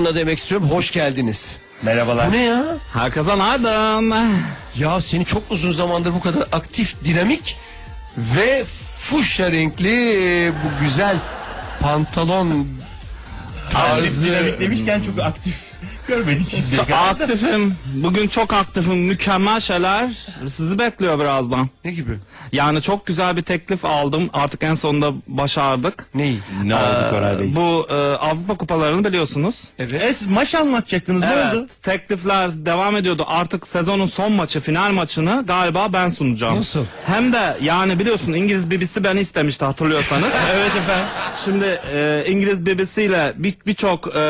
ekranına demek istiyorum. Hoş geldiniz. Merhabalar. Bu ne ya? Herkese günaydın. Ya seni çok uzun zamandır bu kadar aktif, dinamik ve fuşya renkli bu güzel pantolon Aktif tarzı. dinamik demişken çok aktif görmedik kadar. Aktifim. Bugün çok aktifim. Mükemmel şeyler sizi bekliyor birazdan. Ne gibi? Yani çok güzel bir teklif aldım. Artık en sonunda başardık. Neyi? Ne oldu Koray Bey? Ee, Bu e, Avrupa kupalarını biliyorsunuz. Evet. E, siz maç anlatacaktınız ne oldu? Teklifler devam ediyordu. Artık sezonun son maçı, final maçını galiba ben sunacağım. Nasıl? Hem de yani biliyorsun İngiliz BBC beni istemişti hatırlıyorsanız. Evet efendim. Şimdi e, İngiliz BBC ile bir- birçok e,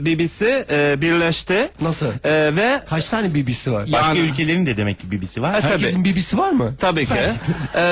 BBC e, birleşti. Nasıl? E, ve Kaç tane BBC var? Başka Yani- ülkelerin de demek ki BB'si var. tabii. Herkesin BBC var mı? Tabii ki. Ee,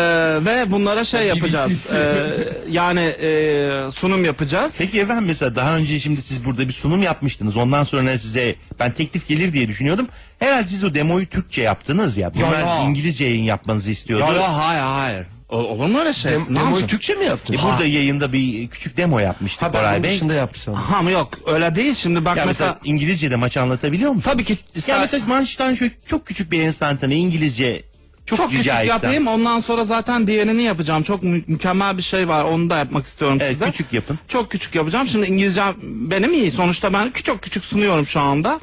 ve bunlara şey yapacağız. BBC'si. Ee, yani e, sunum yapacağız. Peki efendim mesela daha önce şimdi siz burada bir sunum yapmıştınız. Ondan sonra size ben teklif gelir diye düşünüyordum. Herhalde siz o demoyu Türkçe yaptınız ya. Bunlar ya. İngilizce yayın yapmanızı istiyordu. Ya ya hayır hayır. O- olur mu öyle şey? Dem- Ne demoyu yapacağım? Türkçe mi yaptın? E, burada yayında bir küçük demo yapmıştık Ha ben Koray onun Bey. dışında yaptı sandım. Ha mı yok öyle değil şimdi bak Ya mesela, mesela İngilizce'de maç anlatabiliyor musun? tabii ki Ya mesela maçtan şöyle çok küçük bir enstantane İngilizce çok, çok rica küçük etsem. yapayım ondan sonra zaten diğerini yapacağım. Çok mü- mükemmel bir şey var onu da yapmak istiyorum Evet, size. küçük yapın. Çok küçük yapacağım. Şimdi İngilizce benim iyi. Sonuçta ben küçük küçük sunuyorum şu anda.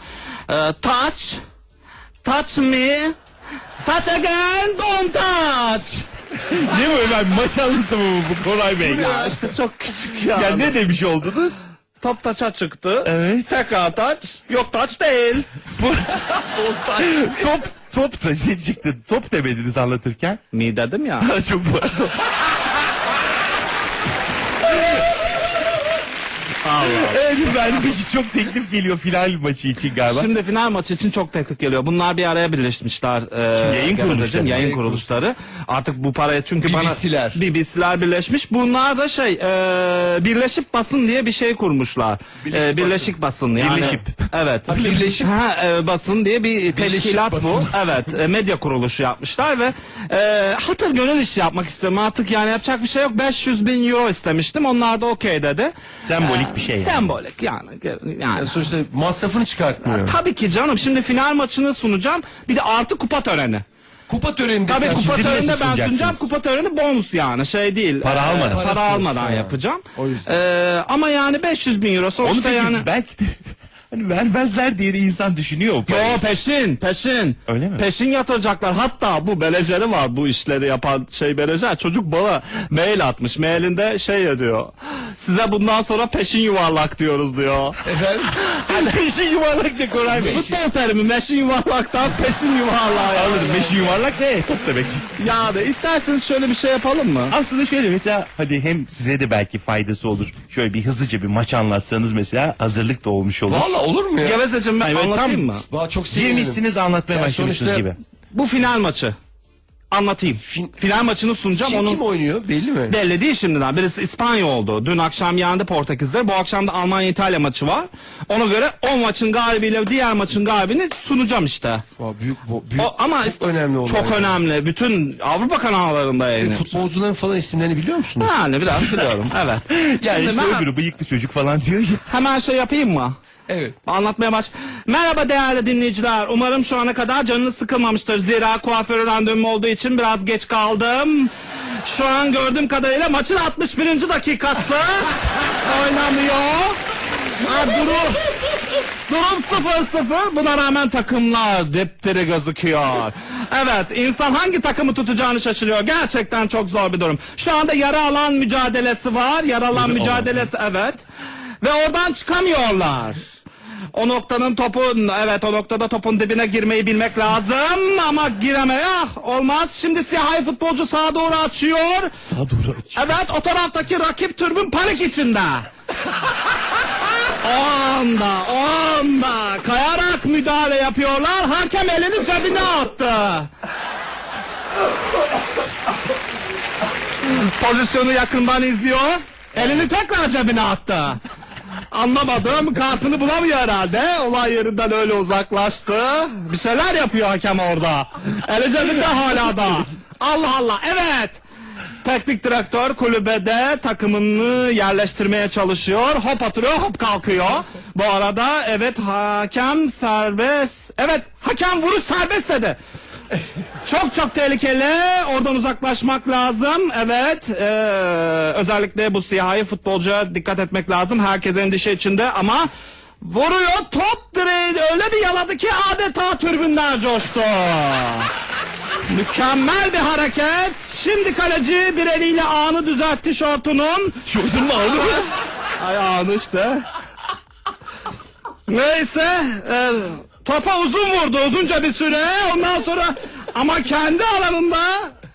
Ee, touch. Touch me. Touch again. Don't touch. Ne böyle maç anlatımı mı bu Koray Bey? Ya işte çok küçük ya. Ya ne demiş oldunuz? Top taça çıktı. Evet. Tekrar touch. Yok touch değil. top top da şey çıktı. Top demediniz anlatırken. Mi dedim ya. çok pardon. Evet ben peki çok teklif geliyor final maçı için galiba. Şimdi final maçı için çok teklif geliyor. Bunlar bir araya birleşmişler. E, Yayın kuruluşları. Yayın Yayın kuruluşları. Artık bu paraya çünkü bana... BBC'ler. BBC'ler birleşmiş. Bunlar da şey e, birleşip basın diye bir şey kurmuşlar. Birleşik E, birleşik basın. yani. Birleşip. Evet. Ha, birleşip. Ha, e, basın diye bir teşkilat bu. basın. Evet. e, medya kuruluşu yapmışlar ve e, hatır gönül işi yapmak istiyorum. Artık yani yapacak bir şey yok. 500 bin euro istemiştim. Onlar da okey dedi. Sembolik bir şey yani. Sembolik yani. yani. Yani sonuçta masrafını çıkartmıyor. Tabii ki canım. Şimdi final maçını sunacağım. Bir de artı kupa töreni. Kupa töreninde Tabii sen kupa töreninde ben sunacağım. Kupa töreni bonus yani şey değil. Para Ee, almadan. Para Parasız, almadan ha. yapacağım. O yüzden. Ee, ama yani 500 bin euro Onu sonuçta peki yani. belki de hani vermezler diye de insan düşünüyor o parayı. Yo peşin peşin. Öyle mi? Peşin yatıracaklar. Hatta bu belejeri var bu işleri yapan şey belejer. Çocuk bana mail atmış. Mailinde şey diyor. Size bundan sonra peşin yuvarlak diyoruz diyor. Efendim? Peşin yuvarlak ne Koray Bey? Futbol terimi meşin yuvarlaktan peşin yuvarlağa. Anladım. Meşin yuvarlak ne? Top demek. Yani isterseniz şöyle bir şey yapalım mı? Aslında şöyle mesela hadi hem size de belki faydası olur. Şöyle bir hızlıca bir maç anlatsanız mesela hazırlık da olmuş olur. Olur mu ya? Gevezeciğim ben böyle anlatayım tam- mı? Valla çok sevinirim. Girmişsiniz anlatmaya Yani başlamışsınız sonuçta- gibi. Bu final maçı. Anlatayım. Fin- final maçını sunacağım. Kim, Onun kim oynuyor belli mi? belli değil şimdiden. Birisi İspanya oldu. Dün akşam yendi Portekiz'de. Bu akşam da Almanya-İtalya maçı var. Ona göre o maçın galibiyle diğer maçın galibini sunacağım işte. Valla büyük, bu- büyük O, ama çok önemli olay. Çok önemli. Bütün Avrupa kanallarında yayınlanıyor. Futbolcuların falan isimlerini biliyor musunuz? Yani biraz biliyorum. Evet. Ya Şimdi işte ben öbürü bıyıklı çocuk falan diyor ya. hemen şey yapayım mı? Evet. Anlatmaya baş. Merhaba değerli dinleyiciler. Umarım şu ana kadar canınız sıkılmamıştır. Zira kuaför randevum olduğu için biraz geç kaldım. Şu an gördüğüm kadarıyla maçın 61. dakikası oynanıyor. Ha, durum, durum 0-0. Buna rağmen takımlar dipdiri gözüküyor. Evet insan hangi takımı tutacağını şaşırıyor. Gerçekten çok zor bir durum. Şu anda yara alan mücadelesi var. Yara alan mücadelesi evet. Ve oradan çıkamıyorlar. O noktanın topun evet o noktada topun dibine girmeyi bilmek lazım ama giremeye olmaz. Şimdi siyahi futbolcu sağa doğru açıyor. Sağa doğru açıyor. Evet o taraftaki rakip türbün panik içinde. o anda o anda kayarak müdahale yapıyorlar. Hakem elini cebine attı. Pozisyonu yakından izliyor. Elini tekrar cebine attı. Anlamadım. Kartını bulamıyor herhalde. Olay yerinden öyle uzaklaştı. Bir şeyler yapıyor hakem orada. Eli cebinde hala da. Allah Allah. Evet. Teknik direktör kulübede takımını yerleştirmeye çalışıyor. Hop atıyor, hop kalkıyor. Bu arada evet hakem serbest. Evet hakem vuruş serbest dedi. Çok çok tehlikeli. Oradan uzaklaşmak lazım. Evet. eee, özellikle bu siyahi futbolcuya dikkat etmek lazım. Herkes endişe içinde ama vuruyor. Top direği öyle bir yaladı ki adeta türbünler coştu. Mükemmel bir hareket. Şimdi kaleci bir eliyle ağını düzeltti şortunun. Şortun mu ağını mı? Ayağını işte. Neyse. e, topa uzun vurdu uzunca bir süre. Ondan sonra ama kendi alanında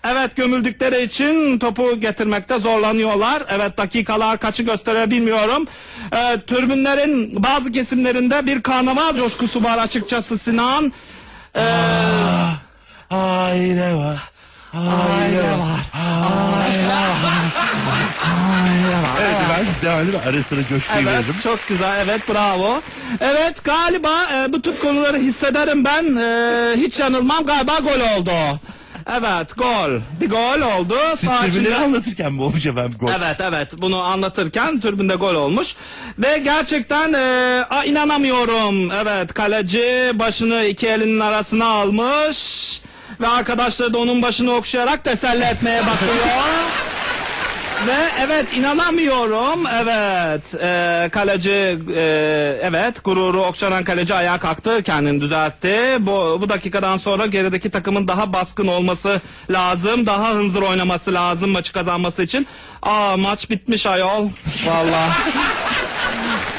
evet gömüldükleri için topu getirmekte zorlanıyorlar. Evet dakikalar kaçı gösteriyor bilmiyorum. E, türbünlerin bazı kesimlerinde bir karnaval coşkusu var açıkçası Sinan. E, Aile var. Aile var. Evet ben devam edin. Ara sıra coşkuyu Evet veririm. çok güzel evet bravo. Evet galiba e, bu tür konuları hissederim ben. E, hiç yanılmam galiba gol oldu. Evet gol. Bir gol oldu. Siz Sağ tribünleri içinde- anlatırken mi olmuş efendim gol? Evet evet bunu anlatırken türbünde gol olmuş. Ve gerçekten e, a, inanamıyorum. Evet kaleci başını iki elinin arasına almış. Ve arkadaşları da onun başını okşayarak teselli etmeye bakıyor. Ve evet inanamıyorum. Evet e, kaleci e, evet gururu okşanan kaleci ayağa kalktı kendini düzeltti. Bu, bu dakikadan sonra gerideki takımın daha baskın olması lazım. Daha hınzır oynaması lazım maçı kazanması için. Aa maç bitmiş ayol. Vallahi.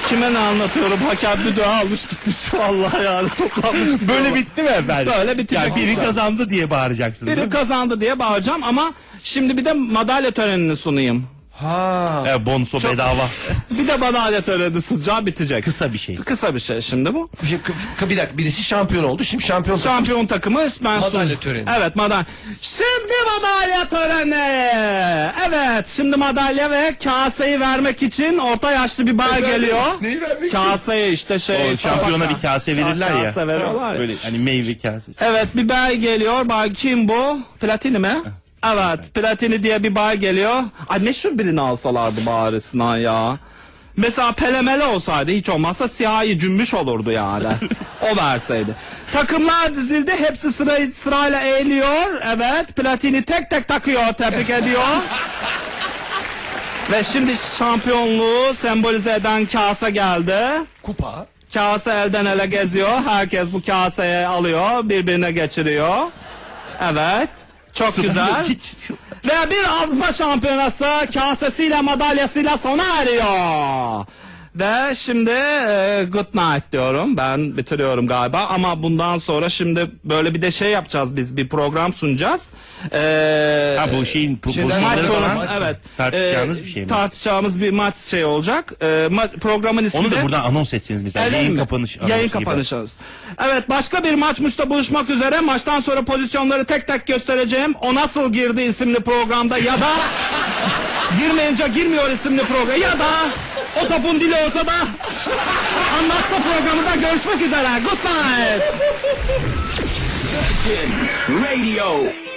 Kime ne anlatıyorum? Hakem düdüğü almış gitmiş vallahi yani toplanmış. Böyle bitti mi efendim? Böyle bitecek. Yani biri kazandı diye bağıracaksınız. Biri kazandı diye bağıracağım ama şimdi bir de madalya törenini sunayım. Ha. Evet, bonso bedava. Bir de madalya töreni sunacağım bitecek. Kısa bir şey. Kısa bir şey şimdi bu. Bir, şey, bir dakika birisi şampiyon oldu. Şimdi şampiyon Şampiyon takımı ben Madalya töreni. Evet madalya. Şimdi madalya töreni. Evet şimdi madalya ve kaseyi vermek için orta yaşlı bir bay geliyor. Neyi vermek için? Kaseyi işte şey. O şampiyona bir kase verirler ya. Kase veriyorlar ya. Böyle hani meyve kasesi. Evet bir bay geliyor. Bay kim bu? Platini mi? Evet Platini diye bir bay geliyor. Ay meşhur birini alsalardı bari Sinan ya. Mesela pelemele olsaydı hiç olmazsa siyahi cümbüş olurdu yani. o verseydi. Takımlar dizildi. Hepsi sıra, sırayla eğiliyor. Evet. Platini tek tek takıyor. Tebrik ediyor. Ve şimdi şampiyonluğu sembolize eden kase geldi. Kupa. Kase elden ele geziyor. Herkes bu kaseye alıyor. Birbirine geçiriyor. Evet. Çok güzel. Hiç. Ve bir Avrupa Şampiyonası kasesiyle madalyasıyla sona eriyor. Ve şimdi e, good night diyorum. Ben bitiriyorum galiba. Ama bundan sonra şimdi böyle bir de şey yapacağız biz. Bir program sunacağız. E, Ha bu şeyin bu Şeyden- maç falan evet. tartışacağınız E, bir şey mi? Tartışacağımız bir maç şey olacak. E, ma- programın ismi Onu da buradan anons etseniz mesela. Öyle yayın mi? kapanış Yayın gibi. kapanışı. Evet başka bir maçmışta buluşmak üzere. Maçtan sonra pozisyonları tek tek göstereceğim. O nasıl girdi isimli programda ya da girmeyince girmiyor isimli program ya da o topun dili olsa da anlatsa programında görüşmek üzere. Good night. Radio.